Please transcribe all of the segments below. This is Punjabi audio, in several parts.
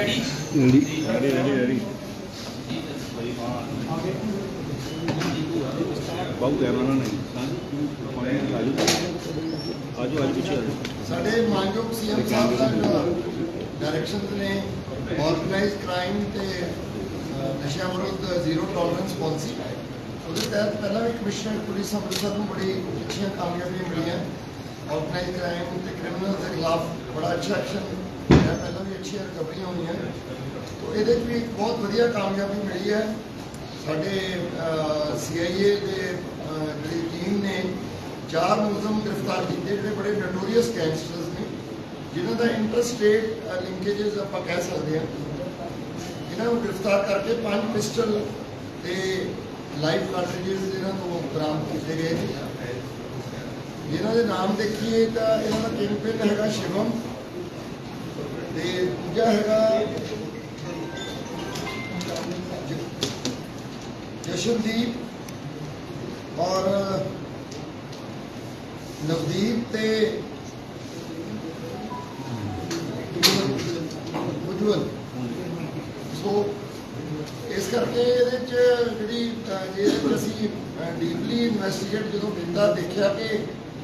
ਰੈਡੀ ਰੈਡੀ ਰੈਡੀ ਰੈਡੀ ਬਾਬੂ ਕੈਮਰਾ ਨਹੀਂ ਆਜੋ ਆਜੋ ਆਜੋ ਪਿੱਛੇ ਸਾਡੇ ਮਾਨਯੋਗ ਸੀਐਮ ਸਾਹਿਬ ਦਾ ਡਾਇਰੈਕਸ਼ਨਸ ਨੇ ਆਰਗੇਨਾਈਜ਼ ਕ੍ਰਾਈਮ ਤੇ ਅਹ, ਵਿਰੁੱਧ ਜ਼ੀਰੋ ਟੋਲਰੈਂਸ ਪਾਲਿਸੀ ਉਹਦੇ ਤਹਿਤ ਪਹਿਲਾਂ ਵੀ ਕਮਿਸ਼ਨਰ ਪੁਲਿਸ ਅੰਮ੍ਰਿਤਸਰ ਨੂੰ ਬੜੀ ਅੱਛੀਆਂ ਕਾਮਯਾਬੀਆਂ ਮਿਲੀਆਂ। ਆਰਗੇਨਾਈਜ਼ ਕ੍ਰਾਈਮ ਤੇ ਕ੍ਰਿਮੀਨਲ ਦੇ ਖਿਲਾਫ ਬੜਾ ਅੱਛਾ ਐਕਸ਼ਨ ਹੋਇਆ ਪਹਿਲਾਂ। ਵੀ ਰਿਕਵਰੀਆਂ ਹੋਈਆਂ। ਤੋਂ ਇਹਦੇ 'ਚ ਵੀ ਇੱਕ ਬਹੁਤ ਵਧੀਆ ਕਾਮਯਾਬੀ ਮਿਲੀ ਹੈ। ਸਾਡੇ ਸੀਆਈਏ ਦੇ ਜਿਹੜੀ ਟੀਮ ਨੇ ਚਾਰ ਮੁਲਜ਼ਮ ਗ੍ਰਿਫਤਾਰ ਕੀਤੇ, ਜਿਹੜੇ ਬੜੇ ਨਟੋਰੀਅਸ ਗੈਂਗਸਟਰਸ ਨੇ, ਜਿਨ੍ਹਾਂ ਦਾ ਇੰਟਰਸਟੇਟ ਲਿੰਕੇजेस ਆਪਾਂ ਕਹਿ ਸਕਦੇ ਹਾਂ। ਇਹਨਾਂ ਨੂੰ ਗ੍ਰਿਫਤਾਰ ਕਰਕੇ ਪੰਜ ਪਿਸਟਲ ਤੇ ਲਾਈਵ ਕਾਰਟ੍ਰਿਜਸ ਇਹਨਾਂ ਤੋਂ ਬਰਾਮਦ ਕੀਤੇ ਗਏ ਨੇ। ਇਹਨਾਂ ਦੇ ਨਾਮ ਦੇਖੀਏ ਤਾਂ ਇਹਨਾਂ ਦਾ ਕਿੰਗਪਿਨ ਹੈਗਾ ਸ਼ਿਵਮ। ਤੇ ਦੂਜਾ ਹੈਗਾ ਜਸ਼ਨਦੀਪ ਔਰ ਨਵਦੀਪ ਤੇ ਉਜਵਲ। ਸੋ ਇਸ ਕਰਕੇ ਇਹਦੇ ਚ ਜਿਹੜੀ ਜੇ ਇਹਦੇ ਚ ਅਸੀਂ ਡੀਪਲੀ ਇਨਵੈਸਟੀਗੇਟ ਜਦੋਂ ਬਿੰਦਾ ਦੇਖਿਆ ਕਿ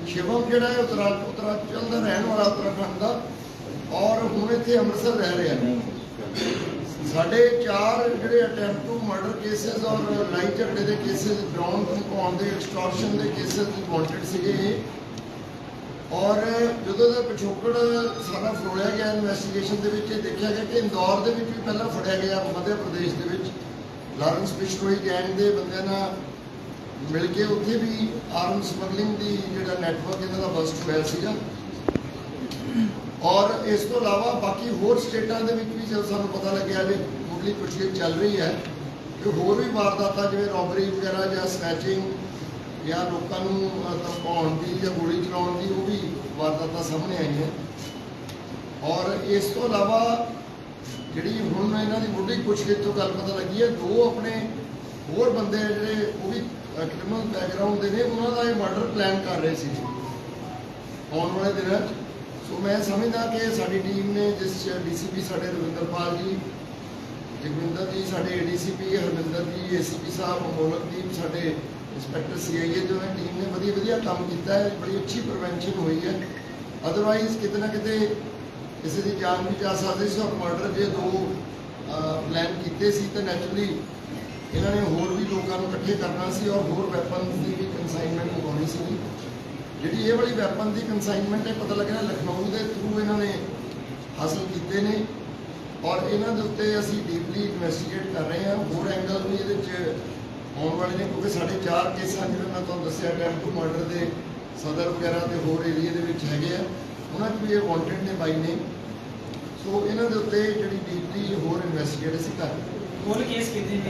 ਸ਼ਿਵਮ ਜਿਹੜਾ ਹੈ, ਉਤਰਾ, ਉਤਰਾਂਚਲ ਚੱਲਦਾ ਰਹਿਣ ਵਾਲਾ ਉਤਰਾਖੰਡ ਦਾ ਹੁਣ ਇੱਥੇ ਅੰਮ੍ਰਿਤਸਰ ਰਹਿ ਰਹੇ ਹਨ ਸਾਡੇ ਚਾਰ ਜਿਹੜੇ ਅਟੈਂਪਟ ਟੂ ਮਰਡਰ ਕੇਸਸ ਔਰ ਲੜਾਈ ਝਗੜੇ ਦੇ ਕੇਸਸ ਡਰਾਉਨ ਧਮਕਾਉਣ ਦੇ ਐਕਸਟੋਰਸ਼ਨ ਦੇ ਕੇਸਸ ਵਾਂਟਡ ਸੀਗੇ ਔਰ ਜਦੋਂ ਦਾ ਪਿਛੋਕੜ ਸਾਰਾ ਫਰੋਲਿਆ ਗਿਆ ਇਨਵੈਸਟੀਗੇਸ਼ਨ ਦੇ ਵਿੱਚ, ਇਹ ਦੇਖਿਆ ਗਿਆ ਕਿ ਇੰਦੌਰ ਦੇ ਵਿੱਚ ਵੀ ਪਹਿਲਾਂ ਫੜਿਆ ਗਿਆ, ਮੱਧ ਪ੍ਰਦੇਸ਼ ਦੇ ਵਿੱਚ। ਲਾਰੈਂਸ ਬਿਸ਼ਨੋਈ ਗੈਂਗ ਦੇ ਬੰਦਿਆਂ ਨਾਲ ਮਿਲ ਕੇ ਉੱਥੇ ਵੀ ਆਰਮ ਸਮਗਲਿੰਗ ਦੀ ਜਿਹੜਾ ਨੈਟਵਰਕ ਇਹਨਾਂ ਦਾ ਬਸਟ ਹੋਇਆ ਸੀਗਾ। ਔਰ ਇਸ ਤੋਂ ਇਲਾਵਾ ਬਾਕੀ ਹੋਰ ਸਟੇਟਾਂ ਦੇ ਵਿੱਚ ਵੀ ਜਦੋਂ ਸਾਨੂੰ ਪਤਾ ਲੱਗਿਆ ਜੇ ਮੁੱਢਲੀ ਪੁੱਛਗਿੱਛ ਚੱਲ ਰਹੀ ਹੈ ਕਿ ਹੋਰ ਵੀ ਵਾਰਦਾਤਾਂ ਜਿਵੇਂ ਰੋਬਰੀ ਵਗੈਰਾ ਜਾਂ ਸਨੈਚਿੰਗ ਜਾਂ ਲੋਕਾਂ ਨੂੰ ਅਹ, ਧਮਕਾਉਣ ਦੀ ਜਾਂ ਗੋਲੀ ਚਲਾਉਣ ਦੀ ਉਹ ਵੀ ਵਾਰਦਾਤਾਂ ਸਾਹਮਣੇ ਆਈਆਂ। ਔਰ ਇਸ ਤੋਂ ਇਲਾਵਾ ਜਿਹੜੀ ਹੁਣ ਇਹਨਾਂ ਦੀ ਮੁੱਢਲੀ ਪੁੱਛਗਿੱਛ ਤੋਂ ਗੱਲ ਪਤਾ ਲੱਗੀ ਹੈ ਦੋ ਆਪਣੇ ਹੋਰ ਬੰਦੇ ਜਿਹੜੇ ਉਹ ਵੀ ਕ੍ਰਿਮੀਨਲ ਬੈਕਗ੍ਰਾਉਂਡ ਦੇ ਨੇ ਉਹਨਾਂ ਦਾ ਇਹ ਮਰਡਰ ਪਲਾਨ ਕਰ ਰਹੇ ਸੀ। ਆਉਣ ਵਾਲੇ ਦਿਨਾਂ 'ਚ ਮੈਂ ਸਮਝਦਾ ਕਿ ਸਾਡੀ ਟੀਮ ਨੇ ਜਿਸ ਡੀਸੀਪੀ ਸਾਡੇ ਰਵਿੰਦਰਪਾਲ ਜੀ, ਜਗਵਿੰਦਰ ਜੀ, ਸਾਡੇ ਏਡੀਸੀਪੀ ਹਰਮਿੰਦਰ ਜੀ, ਏਸੀਪੀ ਸਾਹਿਬ ਮੋਲਕ ਮੋਲਕਦੀਪ ਸਾਡੇ ਇੰਸਪੈਕਟਰ ਸੀਆਈਏ ਜੋ ਹੈ, ਟੀਮ ਨੇ ਵਧੀਆ ਵਧੀਆ ਕੰਮ ਕੀਤਾ ਹੈ, ਬੜੀ ਅੱਛੀ ਪ੍ਰੀਵੈਂਸ਼ਨ ਹੋਈ ਹੈ। ਅਦਰਵਾਈਜ਼ ਕਿਤੇ ਨਾ ਕਿਤੇ ਕਿਸੇ ਦੀ ਜਾਨ ਵੀ ਜਾ ਸਕਦੀ ਸੀ ਔਰ ਮਰਡਰ ਜੇ ਦੋ ਪਲਾਨ ਕੀਤੇ ਸੀ ਤਾਂ ਨੈਚੁਰਲੀ ਇਹਨਾਂ ਨੇ ਹੋਰ ਵੀ ਲੋਕਾਂ ਨੂੰ ਇਕੱਠੇ ਕਰਨਾ ਸੀ ਔਰ ਹੋਰ ਵੈਪਨ ਦੀ ਵੀ ਕਨਸਾਈਨਮੈਂਟ ਜਿਹੜੀ ਇਹ ਵਾਲੀ ਵੈਪਨ ਦੀ ਕਨਸਾਈਨਮੈਂਟ ਹੈ, ਪਤਾ ਲੱਗਿਆ ਲਖਨਊ ਦੇ ਥਰੂ ਇਹਨਾਂ ਨੇ ਹਾਸਲ ਕੀਤੇ ਨੇ। ਔਰ ਇਹਨਾਂ ਦੇ ਉੱਤੇ ਅਸੀਂ ਡੀਪਲੀ ਇਨਵੈਸਟੀਗੇਟ ਕਰ ਰਹੇ ਹਾਂ। ਹੋਰ ਐਂਗਲ ਵੀ ਇਹਦੇ ਚ ਆਉਣ ਵਾਲੇ ਨੇ, ਕਿਉਂਕਿ ਸਾਡੇ ਚਾਰ ਕੇਸਾਂ ਜਿਵੇਂ ਮੈਂ ਤੁਹਾਨੂੰ ਦੱਸਿਆ ਟੈਂਪੂ ਮਰਡਰ ਦੇ ਸਦਰ ਵਗੈਰਾ ਤੇ ਹੋਰ ਏਰੀਆ ਦੇ ਵਿੱਚ ਹੈਗੇ ਆ। ਉਹਨਾਂ 'ਚ ਵੀ ਇਹ ਵਾਂਟਡ ਨੇ ਬਾਈ ਨੇ ਸੋ ਇਹਨਾਂ ਦੇ ਉੱਤੇ ਜਿਹੜੀ ਡੀਪਲੀ ਹੋਰ ਇਨਵੈਸਟੀਗੇਟ ਅਸੀਂ ਕਰ ਰਹੇ ਹਾਂ। ਕੁੱਲ ਕੇਸ ਕਿੰਨੇ